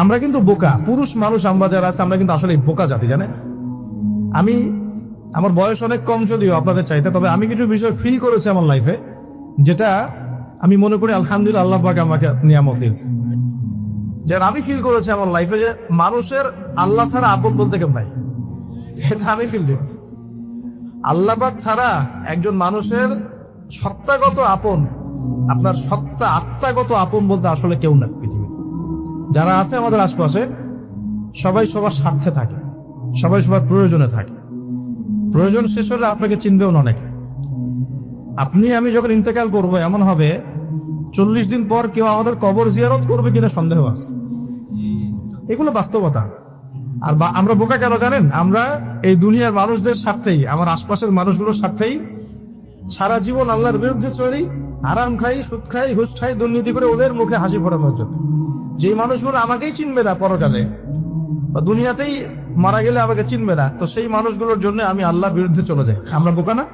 আমরা কিন্তু বোকা, পুরুষ মানুষ আমরা যারা আছে, আমরা কিন্তু আসলে বোকা জাতি, জানেন? আমি, আমার বয়স অনেক কম যদিও আপনাদের চাইতে, তবে আমি কিছু বিষয় ফিল করেছি আমার লাইফে যেটা আমি মনে করি আলহামদুলিল্লাহ আল্লাহ পাক আমাকে নিয়ামত দিয়েছে। যেটা আমি ফিল করেছি আমার লাইফে যে মানুষের আল্লাহ ছাড়া আপন বলতে কেউ নাই। এটা আমি ফিল করছি আল্লাহবাদ ছাড়া একজন মানুষের সত্তাগত আপন, আপনার সত্তা আত্মাগত আপন বলতে আসলে কেউ না পৃথিবীতে। যারা আছে আমাদের আশপাশে, সবাই সবার স্বার্থে থাকে, সবাই সবার প্রয়োজনে থাকে। প্রয়োজন শেষ হলে আপনাকে চিনবেও না অনেকে। আপনি, আমি যখন ইন্তেকাল করব, এমন হবে, চল্লিশ দিন পর কেউ আমাদের কবর জিয়ারত করবে কিনা সন্দেহ আছে। এগুলো বাস্তবতা। আর আমরা বোকা কেন জানেন? আমরা এই দুনিয়ার মানুষদের স্বার্থেই, আমার আশপাশের মানুষগুলোর স্বার্থেই সারা জীবন আল্লাহর বিরুদ্ধে চলি আরাম খাই, সুদ খাই ঘুষ খাই, দুর্নীতি করে ওদের মুখে হাসি ফোটানোর জন্য। যেই মানুষগুলো আমাকেই চিনবে না পরকালে, বা দুনিয়াতেই মারা গেলে আমাকে চিনবে না, তো সেই মানুষগুলোর জন্য আমি আল্লাহর বিরুদ্ধে চলে যাই। আমরা বোকা না?